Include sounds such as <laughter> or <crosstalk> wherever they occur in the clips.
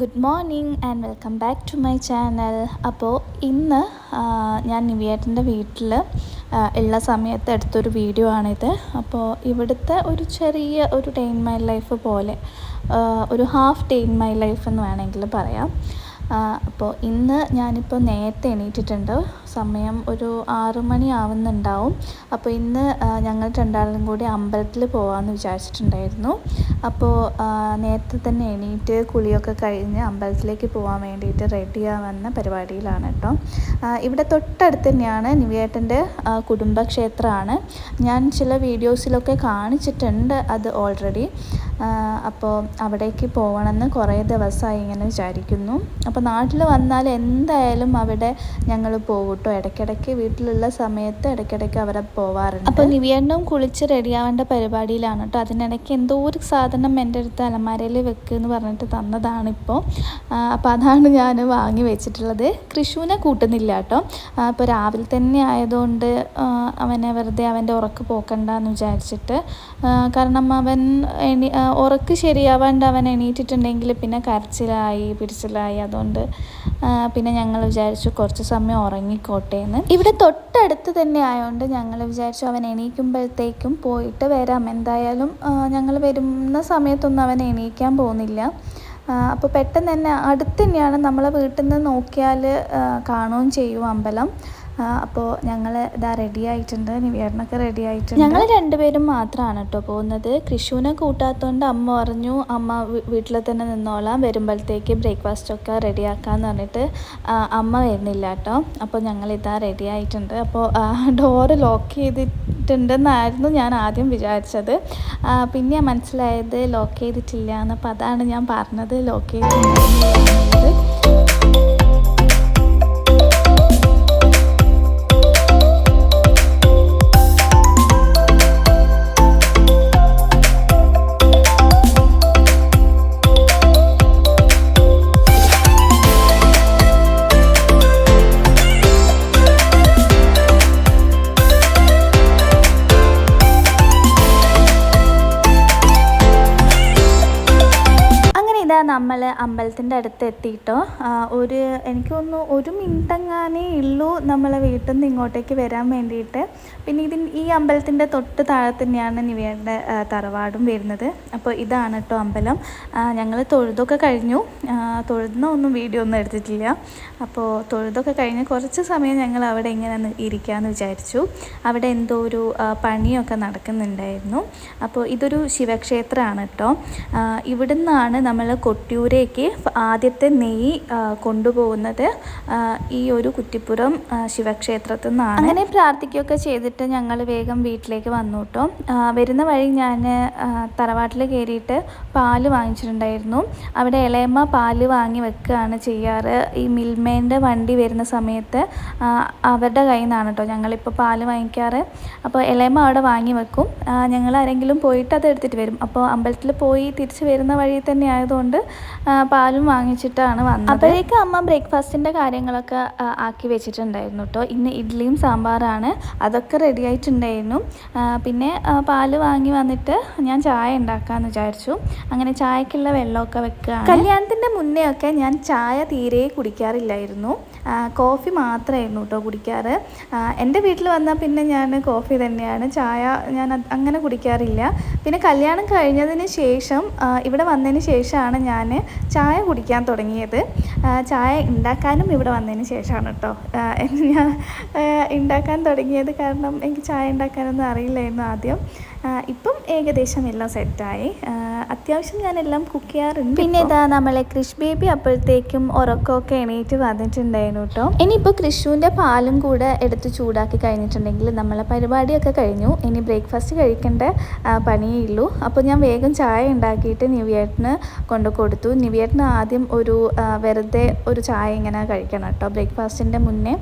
Good morning and welcome back to my channel. അപ്പോൾ ഇന്ന് ഞാൻ നിവിയേട്ടന്റെ വീട്ടിൽ ഉള്ള സമയത്ത് എടുത്തൊരു വീഡിയോ ആണിത്. അപ്പോൾ ഇവിടുത്തെ ഒരു ചെറിയ ഒരു ഇൻ മൈ ലൈഫ് പോലെ ഒരു ഹാഫ് ഇൻ മൈ ലൈഫ് എന്ന് വേണമെങ്കിൽ പറയാം. അപ്പോൾ ഇന്ന് ഞാനിപ്പോൾ നേരത്തെ എണീറ്റിട്ടുണ്ട്. സമയം ഒരു ആറു മണി ആവുന്നുണ്ടാവും. അപ്പോൾ ഇന്ന് ഞങ്ങൾ രണ്ടാളും കൂടി അമ്പലത്തിൽ പോകാമെന്ന് വിചാരിച്ചിട്ടുണ്ടായിരുന്നു. അപ്പോൾ നേരത്തെ തന്നെ എണീറ്റ് കുളിയൊക്കെ കഴിഞ്ഞ് അമ്പലത്തിലേക്ക് പോകാൻ വേണ്ടിയിട്ട് റെഡി ആവുന്ന പരിപാടിയിലാണ് കേട്ടോ. ഇവിടെ തൊട്ടടുത്ത് തന്നെയാണ് നിവേട്ടന്റെ കുടുംബക്ഷേത്രമാണ്. ഞാൻ ചില വീഡിയോസിലൊക്കെ കാണിച്ചിട്ടുണ്ട് അത് ഓൾറെഡി അപ്പോൾ അവിടേക്ക് പോകണമെന്ന് കുറേ ദിവസമായി ഇങ്ങനെ വിചാരിക്കുന്നു. അപ്പോൾ നാട്ടിൽ വന്നാൽ എന്തായാലും അവിടെ ഞങ്ങൾ പോകും കേട്ടോ. ഇടയ്ക്കിടയ്ക്ക് വീട്ടിലുള്ള സമയത്ത് ഇടയ്ക്കിടയ്ക്ക് അവരെ പോവാറുണ്ട്. അപ്പോൾ നിവിയണ്ണും കുളിച്ച് റെഡിയാവേണ്ട പരിപാടിയിലാണ് കേട്ടോ. അതിനിടയ്ക്ക് എന്തോ ഒരു സാധനം എന്റെ അടുത്ത് അലമാരയിൽ വെക്കുമെന്ന് പറഞ്ഞിട്ട് തന്നതാണ് ഇപ്പോൾ അപ്പോൾ അതാണ് ഞാൻ വാങ്ങി വെച്ചിട്ടുള്ളത്. കൃഷുവിനെ കൂട്ടുന്നില്ല കേട്ടോ. അപ്പോൾ രാവിലെ തന്നെ ആയതുകൊണ്ട് അവനെ വെറുതെ അവന്റെ ഉറക്ക് പോക്കണ്ടെന്ന് വിചാരിച്ചിട്ട് കാരണം അവൻ എണി ഉറക്ക് ശരിയാവാണ്ട് അവൻ എണീറ്റിട്ടുണ്ടെങ്കിൽ പിന്നെ കരച്ചിലായി പിടിച്ചിലായി. അതുകൊണ്ട് പിന്നെ ഞങ്ങൾ വിചാരിച്ചു കുറച്ച് സമയം ഉറങ്ങിക്കോട്ടെ എന്ന് ഇവിടെ തൊട്ടടുത്ത് തന്നെ ആയതുകൊണ്ട് ഞങ്ങൾ വിചാരിച്ചു അവൻ എണീക്കുമ്പോഴത്തേക്കും പോയിട്ട് വരാം. എന്തായാലും ഞങ്ങൾ വരുന്ന സമയത്തൊന്നും അവൻ എണീക്കാൻ പോകുന്നില്ല. അപ്പോൾ പെട്ടെന്ന് തന്നെ അടുത്ത് തന്നെയാണ് നമ്മളെ വീട്ടിൽ നിന്ന് നോക്കിയാൽ കാണുകയും ചെയ്യും അമ്പലം. അപ്പോൾ ഞങ്ങൾ ഇതാ റെഡി ആയിട്ടുണ്ട്. നിവേദനൊക്കെ റെഡി ആയിട്ടുണ്ട്. ഞങ്ങൾ രണ്ടുപേരും മാത്രമാണ് കേട്ടോ പോകുന്നത്. കൃഷുവിനെ കൂട്ടാത്തതുകൊണ്ട് അമ്മ പറഞ്ഞു അമ്മ വീട്ടിൽ തന്നെ നിന്നോളാം. വരുമ്പോഴത്തേക്ക് ബ്രേക്ക്ഫാസ്റ്റൊക്കെ റെഡി ആക്കാമെന്ന് പറഞ്ഞിട്ട് അമ്മ വരുന്നില്ല കേട്ടോ അപ്പോൾ ഞങ്ങൾ ഇതാ റെഡി ആയിട്ടുണ്ട് അപ്പോൾ ഡോറ് ലോക്ക് ചെയ്തിട്ടുണ്ടെന്നായിരുന്നു ഞാൻ ആദ്യം വിചാരിച്ചത്. പിന്നെ മനസ്സിലായത് ലോക്ക് ചെയ്തിട്ടില്ല എന്ന് അപ്പോൾ അതാണ് ഞാൻ പറഞ്ഞത്. ലോക്ക് ചെയ്തിട്ടുണ്ടെന്നുള്ളത് നമ്മൾ അമ്പലത്തിന്റെ അടുത്ത് എത്തിയിട്ടോ ഒരു എനിക്ക് തോന്നുന്നു ഒരു മിനിറ്റെങ്ങാനേ ഉള്ളൂ നമ്മളെ വീട്ടിൽ നിന്ന് ഇങ്ങോട്ടേക്ക് വരാൻ വേണ്ടിയിട്ട്. പിന്നെ ഇതിന് ഈ അമ്പലത്തിന്റെ തൊട്ട് താഴെ തന്നെയാണ് നിവയുടെ തറവാടും വരുന്നത്. അപ്പോൾ ഇതാണ് കേട്ടോ അമ്പലം. ഞങ്ങൾ തൊഴുതൊക്കെ കഴിഞ്ഞു. തൊഴുതുന്ന ഒന്നും വീഡിയോ ഒന്നും എടുത്തിട്ടില്ല. അപ്പോൾ തൊഴുതൊക്കെ കഴിഞ്ഞ് കുറച്ച് സമയം ഞങ്ങൾ അവിടെ ഇങ്ങനെ ഇരിക്കാമെന്ന് വിചാരിച്ചു. അവിടെ എന്തോ ഒരു പണിയൊക്കെ നടക്കുന്നുണ്ടായിരുന്നു. അപ്പോൾ ഇതൊരു ശിവക്ഷേത്രമാണ് കേട്ടോ. ഇവിടുന്നാണ് നമ്മൾ കൊട്ടിയൂരേക്ക് ആദ്യത്തെ നെയ്യ് കൊണ്ടുപോകുന്നത് ഈ ഒരു കുറ്റിപ്പുറം ശിവക്ഷേത്രത്തിൽ നിന്നാണ്. അങ്ങനെ പ്രാർത്ഥിക്കുകയൊക്കെ ചെയ്തിട്ട് ഞങ്ങൾ വേഗം വീട്ടിലേക്ക് വന്നു കേട്ടോ. വരുന്ന വഴി ഞാൻ തറവാട്ടിൽ കയറിയിട്ട് പാൽ വാങ്ങിച്ചിട്ടുണ്ടായിരുന്നു. അവിടെ ഇളയമ്മ പാൽ വാങ്ങി വെക്കുകയാണ് ചെയ്യാറ്. ഈ മിൽമേന്റെ വണ്ടി വരുന്ന സമയത്ത് അവരുടെ കയ്യിൽ നിന്നാണ് കേട്ടോ ഞങ്ങളിപ്പോൾ പാൽ വാങ്ങിക്കാറ്. അപ്പോൾ ഇളയമ്മ അവിടെ വാങ്ങി വെക്കും. ഞങ്ങൾ ആരെങ്കിലും പോയിട്ട് അത് എടുത്തിട്ട് വരും. അപ്പോൾ അമ്പലത്തിൽ പോയി തിരിച്ച് വരുന്ന വഴി തന്നെ ആയതുകൊണ്ട് പാലും വാങ്ങിച്ചിട്ടാണ് വന്നത്. അപ്പോഴേക്കും അമ്മ ബ്രേക്ക്ഫാസ്റ്റിന്റെ കാര്യങ്ങളൊക്കെ ആക്കി വെച്ചിട്ടുണ്ടായിരുന്നു കേട്ടോ ഇന്ന് ഇഡ്ഡലിയും സാമ്പാറാണ്. അതൊക്കെ റെഡി ആയിട്ടുണ്ടായിരുന്നു പിന്നെ പാൽ വാങ്ങി വന്നിട്ട് ഞാൻ ചായ ഉണ്ടാക്കാമെന്ന് വിചാരിച്ചു. അങ്ങനെ ചായക്കുള്ള വെള്ളമൊക്കെ വെക്കുകയാണ് കല്യാണത്തിന്റെ മുന്നേ ഒക്കെ ഞാൻ ചായ തീരെ കുടിക്കാറില്ലായിരുന്നു. കോഫി മാത്രമായിരുന്നു കേട്ടോ കുടിക്കാറ്. എന്റെ വീട്ടിൽ വന്നാൽ പിന്നെ ഞാൻ കോഫി തന്നെയാണ്. ചായ ഞാൻ അങ്ങനെ കുടിക്കാറില്ല. പിന്നെ കല്യാണം കഴിഞ്ഞതിന് ശേഷം ഇവിടെ വന്നതിന് ശേഷമാണ് ഞാൻ ചായ കുടിക്കാൻ തുടങ്ങിയത്. ചായ ഉണ്ടാക്കാനും ഇവിടെ വന്നതിന് ശേഷമാണ് കേട്ടോ ഞാൻ ഉണ്ടാക്കാൻ തുടങ്ങിയത് കാരണം എനിക്ക് ചായ ഉണ്ടാക്കാനൊന്നും അറിയില്ലായിരുന്നു ആദ്യം. ഇപ്പം ഏകദേശം എല്ലാം സെറ്റായി. അത്യാവശ്യം ഞാനെല്ലാം കുക്ക് ചെയ്യാറുണ്ട് പിന്നെ ഇതാ നമ്മളെ കൃഷ് ബേബി അപ്പോഴത്തേക്കും ഉറക്കമൊക്കെ എണീറ്റ് വന്നിട്ടുണ്ടായിരുന്നു കേട്ടോ. ഇനിയിപ്പോൾ കൃഷുവിന്റെ പാലും കൂടെ എടുത്ത് ചൂടാക്കി കഴിഞ്ഞിട്ടുണ്ടെങ്കിൽ നമ്മളെ പരിപാടിയൊക്കെ കഴിഞ്ഞു. ഇനി ബ്രേക്ക്ഫാസ്റ്റ് കഴിക്കേണ്ട പണിയേ ഉള്ളൂ. അപ്പോൾ ഞാൻ വേഗം ചായ ഉണ്ടാക്കിയിട്ട് നിവിയേട്ടന് കൊണ്ടു കൊടുത്തു. നിവിയേട്ടന് ആദ്യം ഒരു വെറുതെ ഒരു ചായ ഇങ്ങനെ കഴിക്കണം കേട്ടോ ബ്രേക്ക്ഫാസ്റ്റിന്റെ മുന്നേ.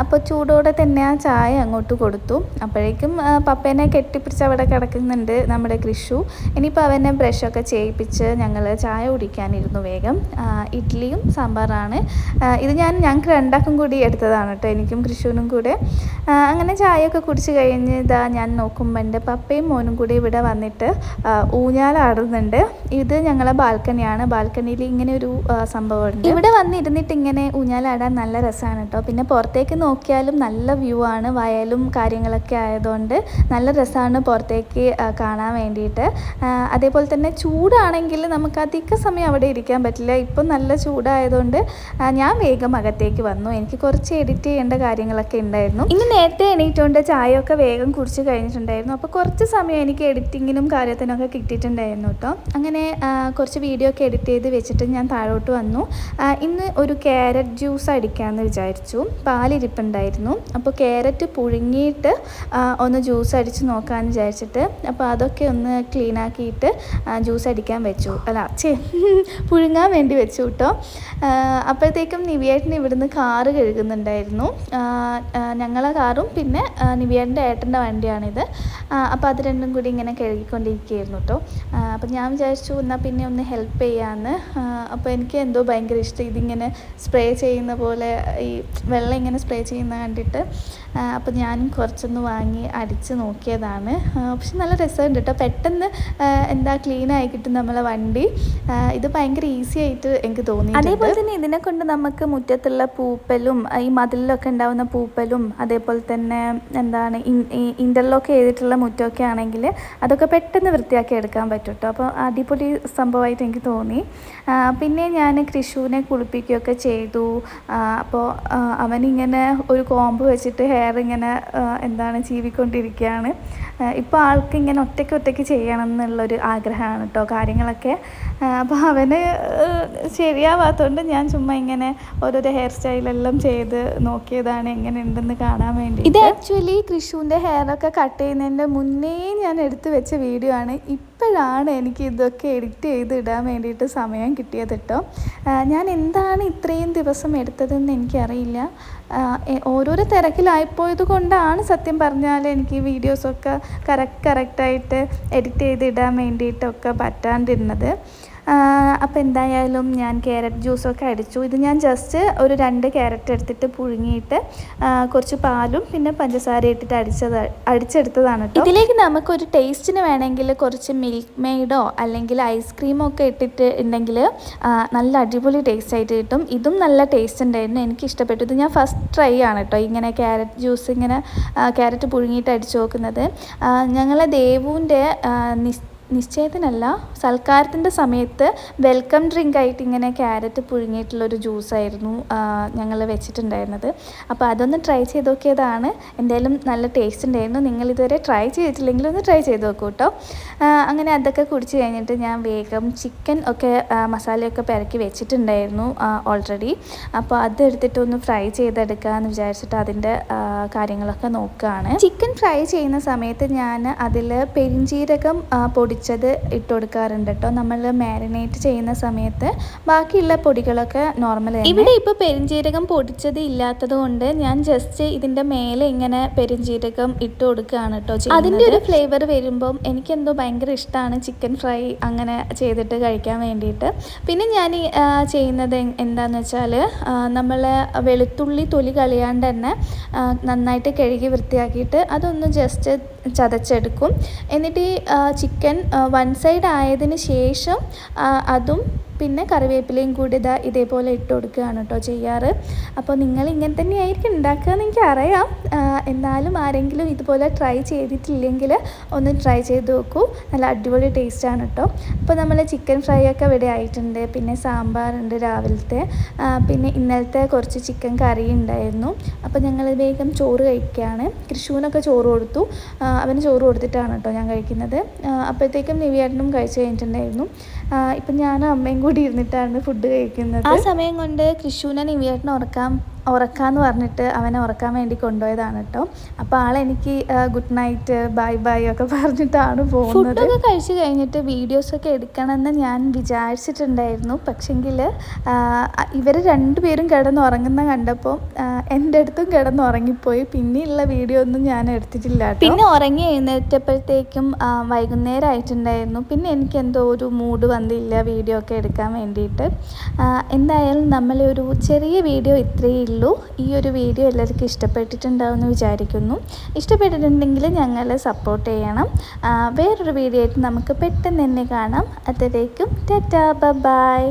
അപ്പോൾ ചൂടോടെ തന്നെ ആ ചായ അങ്ങോട്ട് കൊടുത്തു. അപ്പോഴേക്കും പപ്പേനെ കെട്ടിപ്പിടിച്ച് അവിടെ കിടക്കുന്നുണ്ട് നമ്മുടെ കൃഷു ഇനിയിപ്പോൾ അവനെ ബ്രഷൊക്കെ ചെയ്യിപ്പിച്ച് ഞങ്ങൾ ചായ കുടിക്കാനിരുന്നു വേഗം. ഇഡ്ഡലിയും സാമ്പാറാണ്. ഇത് ഞാൻ ഞങ്ങൾക്ക് രണ്ടാക്കും കൂടി എടുത്തതാണ് കേട്ടോ എനിക്കും കൃഷുവിനും കൂടെ. അങ്ങനെ ചായയൊക്കെ കുടിച്ച് കഴിഞ്ഞ് ഇതാ ഞാൻ നോക്കുമ്പോൾ എന്റെ പപ്പയും മോനും കൂടി ഇവിടെ വന്നിട്ട് ഊഞ്ഞാലാടുന്നുണ്ട്. ഇത് ഞങ്ങളെ ബാൽക്കണിയാണ്. ബാൽക്കണിയിൽ ഇങ്ങനെ ഒരു സംഭവമുണ്ട്. ഇവിടെ വന്നിരുന്നിട്ട് ഇങ്ങനെ ഊഞ്ഞാലാടാൻ നല്ല രസമാണ് കേട്ടോ പിന്നെ പുറത്തേക്ക് നോക്കിയാലും നല്ല വ്യൂ ആണ്. വയലും കാര്യങ്ങളൊക്കെ ആയതുകൊണ്ട് നല്ല രസമാണ് പുറത്തേക്ക് കാണാൻ വേണ്ടിയിട്ട്. അതേപോലെ തന്നെ ചൂടാണെങ്കിൽ നമുക്ക് അധിക സമയം അവിടെ ഇരിക്കാൻ പറ്റില്ല. ഇപ്പം നല്ല ചൂടായതുകൊണ്ട് ഞാൻ വേഗം അകത്തേക്ക് വന്നു. എനിക്ക് കുറച്ച് എഡിറ്റ് ചെയ്യേണ്ട കാര്യങ്ങളൊക്കെ ഉണ്ടായിരുന്നു. ഇന്ന് നേരത്തെ എണീറ്റുകൊണ്ട് ചായയൊക്കെ വേഗം കുടിച്ച് കഴിഞ്ഞിട്ടുണ്ടായിരുന്നു. അപ്പോൾ കുറച്ച് സമയം എനിക്ക് എഡിറ്റിങ്ങിനും കാര്യത്തിനൊക്കെ കിട്ടിയിട്ടുണ്ടായിരുന്നു കേട്ടോ അങ്ങനെ കുറച്ച് വീഡിയോ ഒക്കെ എഡിറ്റ് ചെയ്ത് വെച്ചിട്ട് ഞാൻ താഴോട്ട് വന്നു. ഇന്ന് ഒരു ക്യാരറ്റ് ജ്യൂസ് അടിക്കാമെന്ന് വിചാരിച്ചു. പാലിരിപ്പുണ്ടായിരുന്നു. അപ്പോൾ ക്യാരറ്റ് പുഴുങ്ങിയിട്ട് ഒന്ന് ജ്യൂസ് അടിച്ച് നോക്കാമെന്ന് വിചാരിച്ചിട്ട് അപ്പോൾ അതൊക്കെ ഒന്ന് ക്ലീൻ ആക്കിയിട്ട് ജ്യൂസ് അടിക്കാൻ വെച്ചു. അല്ല ചേ <laughs> പുഴുങ്ങാൻ വേണ്ടി വെച്ചു കേട്ടോ. അപ്പോഴത്തേക്കും നിവിയേട്ടൻ ഇവിടുന്ന് കാറ് കഴുകുന്നുണ്ടായിരുന്നു. ഞങ്ങളെ കാറും പിന്നെ നിവിയേട്ടന്റെ ഏട്ടന്റെ വണ്ടിയാണിത്. അപ്പോൾ അത് രണ്ടും കൂടി ഇങ്ങനെ കഴുകിക്കൊണ്ടിരിക്കുകയായിരുന്നു കേട്ടോ. അപ്പോൾ ഞാൻ വിചാരിച്ചു എന്നാൽ പിന്നെ ഒന്ന് ഹെൽപ്പ് ചെയ്യാമെന്ന് അപ്പോൾ എനിക്ക് എന്തോ ഭയങ്കര ഇഷ്ടം. ഇതിങ്ങനെ സ്പ്രേ ചെയ്യുന്ന പോലെ ഈ വെള്ളം ഇങ്ങനെ സ്പ്രേ ചെയ്യുന്ന കണ്ടിട്ട്. അപ്പോൾ ഞാനും കുറച്ചൊന്ന് വാങ്ങി അടിച്ച് നോക്കിയതാണ്. പക്ഷെ നല്ല രസമുണ്ട് കേട്ടോ പെട്ടെന്ന് എന്താ ക്ലീൻ ആയി കിട്ടും നമ്മളെ വണ്ടി. ഇത് ഭയങ്കര ഈസി ആയിട്ട് എനിക്ക് തോന്നി അതേപോലെ തന്നെ ഇതിനെ കൊണ്ട് നമുക്ക് മുറ്റത്തുള്ള പൂപ്പലും ഈ മതിലിലൊക്കെ ഉണ്ടാവുന്ന പൂപ്പലും അതേപോലെ തന്നെ എന്താണ് ഇന്റർലോക്ക് ചെയ്തിട്ടുള്ള മുറ്റമൊക്കെ ആണെങ്കിൽ അതൊക്കെ പെട്ടെന്ന് വൃത്തിയാക്കി എടുക്കാൻ പറ്റും കേട്ടോ അപ്പോൾ അടിപൊളി സംഭവമായിട്ട് എനിക്ക് തോന്നി. പിന്നെ ഞാൻ കൃഷുവിനെ കുളിപ്പിക്കുകയൊക്കെ ചെയ്തു. അപ്പോൾ ആ, അവനിങ്ങനെ ഒരു കോമ്പ് വെച്ചിട്ട് ഹെയർ ഇങ്ങനെ എന്താണ് ചീവിക്കൊണ്ടിരിക്കുകയാണ് ഇപ്പോൾ ആൾക്ക് ഇങ്ങനെ ഒറ്റയ്ക്ക് ഒറ്റയ്ക്ക് ചെയ്യണം എന്നുള്ളൊരു ആഗ്രഹമാണ് കേട്ടോ കാര്യങ്ങളൊക്കെ. അപ്പോൾ അവന് ശരിയാവാത്തതുകൊണ്ട് ഞാൻ ചുമ്മാ ഇങ്ങനെ ഓരോരോ ഹെയർ സ്റ്റൈലെല്ലാം ചെയ്ത് നോക്കിയതാണ് എങ്ങനെ ഉണ്ടെന്ന് കാണാൻ വേണ്ടി ഇത് ആക്ച്വലി കൃഷുവിന്റെ ഹെയറൊക്കെ കട്ട് ചെയ്യുന്നതിന്റെ മുന്നേ ഞാൻ എടുത്തു വെച്ച വീഡിയോ ആണ്. ഇപ്പോഴാണ് എനിക്ക് ഇതൊക്കെ എഡിറ്റ് ചെയ്ത് ഇടാൻ വേണ്ടിയിട്ട് സമയം കിട്ടിയത് കേട്ടോ. ഞാൻ എന്താണ് ഇത്രയും ദിവസം എടുത്തതെന്ന് എനിക്കറിയില്ല. ഓരോരോ തിരക്കിലായിപ്പോയത് കൊണ്ടാണ് സത്യം പറഞ്ഞാൽ എനിക്ക് വീഡിയോസൊക്കെ കറക്റ്റ് കറക്റ്റായിട്ട് എഡിറ്റ് ചെയ്ത് ഇടാൻ വേണ്ടിയിട്ടൊക്കെ പറ്റാണ്ടിരുന്നത്. അപ്പോൾ എന്തായാലും ഞാൻ ക്യാരറ്റ് ജ്യൂസൊക്കെ അടിച്ചു. ഇത് ഞാൻ ജസ്റ്റ് ഒരു രണ്ട് ക്യാരറ്റ് എടുത്തിട്ട് പുഴുങ്ങിയിട്ട് കുറച്ച് പാലും പിന്നെ പഞ്ചസാര ഇട്ടിട്ട് അടിച്ചത് അടിച്ചെടുത്തതാണ് ഇതിലേക്ക് നമുക്കൊരു ടേസ്റ്റിന് വേണമെങ്കിൽ കുറച്ച് മിൽക്ക് മെയ്ഡോ അല്ലെങ്കിൽ ഐസ്ക്രീമോ ഒക്കെ ഇട്ടിട്ട് ഉണ്ടെങ്കിൽ നല്ല അടിപൊളി ടേസ്റ്റ് ആയിട്ട് കിട്ടും. ഇതും നല്ല ടേസ്റ്റ് ഉണ്ടായിരുന്നു എനിക്ക് ഇഷ്ടപ്പെട്ടു. ഇത് ഞാൻ ഫസ്റ്റ് ട്രൈ ആണ് കേട്ടോ ഇങ്ങനെ ക്യാരറ്റ് ജ്യൂസ് ഇങ്ങനെ ക്യാരറ്റ് പുഴുങ്ങിയിട്ട് അടിച്ചു നോക്കുന്നത്. ഞങ്ങളെ ദേവുവിന്റെ നിസ് നിശ്ചയത്തിനല്ല സൽക്കാരത്തിന്റെ സമയത്ത് വെൽക്കം ഡ്രിങ്ക് ആയിട്ട് ഇങ്ങനെ ക്യാരറ്റ് പുഴുങ്ങിയിട്ടുള്ളൊരു ജ്യൂസായിരുന്നു ഞങ്ങൾ വെച്ചിട്ടുണ്ടായിരുന്നത്. അപ്പോൾ അതൊന്ന് ട്രൈ ചെയ്ത് നോക്കിയതാണ്. എന്തായാലും നല്ല ടേസ്റ്റ് ഉണ്ടായിരുന്നു. നിങ്ങൾ ഇതുവരെ ട്രൈ ചെയ്തിട്ടില്ലെങ്കിൽ ഒന്ന് ട്രൈ ചെയ്ത് നോക്കൂ കേട്ടോ അങ്ങനെ അതൊക്കെ കുടിച്ച് കഴിഞ്ഞിട്ട് ഞാൻ വേഗം ചിക്കൻ ഒക്കെ മസാലയൊക്കെ പെരക്കി വെച്ചിട്ടുണ്ടായിരുന്നു ഓൾറെഡി അപ്പോൾ അതെടുത്തിട്ട് ഒന്ന് ഫ്രൈ ചെയ്തെടുക്കാമെന്ന് വിചാരിച്ചിട്ട് അതിന്റെ കാര്യങ്ങളൊക്കെ നോക്കുകയാണ്. ചിക്കൻ ഫ്രൈ ചെയ്യുന്ന സമയത്ത് ഞാൻ അതിൽ പെരിഞ്ചീരകം പൊടിച്ചത് ഇട്ട് കൊടുക്കാറുണ്ട് കേട്ടോ. നമ്മൾ മാരിനേറ്റ് ചെയ്യുന്ന സമയത്ത് ബാക്കിയുള്ള പൊടികളൊക്കെ നോർമൽ ഇവിടെ ഇപ്പോൾ പെരിഞ്ചീരകം പൊടിച്ചത് ഇല്ലാത്തത് കൊണ്ട് ഞാൻ ജസ്റ്റ് ഇതിന്റെ മേലെ ഇങ്ങനെ പെരിഞ്ചീരകം ഇട്ട് കൊടുക്കുകയാണ് കേട്ടോ അതിന്റെ ഒരു ഫ്ലേവർ വരുമ്പം എനിക്കെന്തോ ഭയങ്കര ഇഷ്ടമാണ് ചിക്കൻ ഫ്രൈ അങ്ങനെ ചെയ്തിട്ട് കഴിക്കാൻ വേണ്ടിയിട്ട്. പിന്നെ ഞാൻ ചെയ്യുന്നത് എന്താണെന്ന് വെച്ചാൽ നമ്മൾ വെളുത്തുള്ളി തൊലി കളിയാണ്ട് തന്നെ നന്നായിട്ട് കഴുകി വൃത്തിയാക്കിയിട്ട് അതൊന്ന് ജസ്റ്റ് ചതച്ചെടുക്കും. എന്നിട്ട് ഈ ചിക്കൻ വൺ സൈഡ് ആയതിന് ശേഷം അതും പിന്നെ കറിവേപ്പിലയും കൂടി ഇതാ ഇതേപോലെ ഇട്ട് കൊടുക്കുകയാണ് കേട്ടോ ചെയ്യാറ്. അപ്പോൾ നിങ്ങൾ ഇങ്ങനെ തന്നെയായിരിക്കും ഉണ്ടാക്കുക എന്ന് എനിക്കറിയാം എന്നാലും ആരെങ്കിലും ഇതുപോലെ ട്രൈ ചെയ്തിട്ടില്ലെങ്കിൽ ഒന്ന് ട്രൈ ചെയ്ത് നോക്കൂ. നല്ല അടിപൊളി ടേസ്റ്റാണ് കേട്ടോ. അപ്പോൾ നമ്മൾ ചിക്കൻ ഫ്രൈ ഒക്കെ ഇവിടെ ആയിട്ടുണ്ട്. പിന്നെ സാമ്പാറുണ്ട് രാവിലത്തെ. പിന്നെ ഇന്നലത്തെ കുറച്ച് ചിക്കൻ കറി ഉണ്ടായിരുന്നു. അപ്പോൾ ഞങ്ങൾ വേഗം ചോറ് കഴിക്കുകയാണ്. കൃഷുവിനൊക്കെ ചോറ് കൊടുത്തു. അവന് ചോറ് കൊടുത്തിട്ടാണ് കേട്ടോ ഞാൻ കഴിക്കുന്നത്. അപ്പോഴത്തേക്കും നിവിയേട്ടനും കഴിച്ചു കഴിഞ്ഞിട്ടുണ്ടായിരുന്നു. ഇപ്പം ഞാനും അമ്മയും കൂടി ഇരുന്നിട്ടാണ് ഫുഡ് കഴിക്കുന്നത്. ആ സമയം കൊണ്ട് കൃഷുവിനെ നിവിയേട്ടനെ ഉറക്കാൻ ഉറക്കാന്ന് പറഞ്ഞിട്ട് അവനെ ഉറക്കാൻ വേണ്ടി കൊണ്ടുപോയതാണ് കേട്ടോ അപ്പോൾ ആളെനിക്ക് ഗുഡ് നൈറ്റ് ബൈ ബൈ ഒക്കെ പറഞ്ഞിട്ടാണ് പോകുന്നത്. ഫുഡൊക്കെ കഴിച്ച് കഴിഞ്ഞിട്ട് വീഡിയോസൊക്കെ എടുക്കണമെന്ന് ഞാൻ വിചാരിച്ചിട്ടുണ്ടായിരുന്നു. പക്ഷെങ്കിൽ ഇവർ രണ്ടുപേരും കിടന്ന് ഉറങ്ങുന്ന കണ്ടപ്പോൾ എന്റെ അടുത്തും കിടന്ന് ഉറങ്ങിപ്പോയി. പിന്നെയുള്ള വീഡിയോ ഒന്നും ഞാൻ എടുത്തിട്ടില്ല. പിന്നെ ഉറങ്ങി എഴുന്നേറ്റപ്പോഴത്തേക്കും വൈകുന്നേരം ആയിട്ടുണ്ടായിരുന്നു. പിന്നെ എനിക്ക് എന്തോ ഒരു മൂഡ് വന്നില്ല വീഡിയോ ഒക്കെ എടുക്കാൻ വേണ്ടിയിട്ട്. എന്തായാലും നമ്മളൊരു ചെറിയ വീഡിയോ ഇത്രയേ ഉള്ളൂ. ഈ ഒരു വീഡിയോ എല്ലാവർക്കും ഇഷ്ടപ്പെട്ടിട്ടുണ്ടാവുമെന്ന് വിചാരിക്കുന്നു. ഇഷ്ടപ്പെട്ടിട്ടുണ്ടെങ്കിൽ ഞങ്ങളെ സപ്പോർട്ട് ചെയ്യണം. വേറൊരു വീഡിയോ ആയിട്ട് നമുക്ക് പെട്ടെന്ന് തന്നെ കാണാം. അതിലേക്കും ടാറ്റാ ബൈ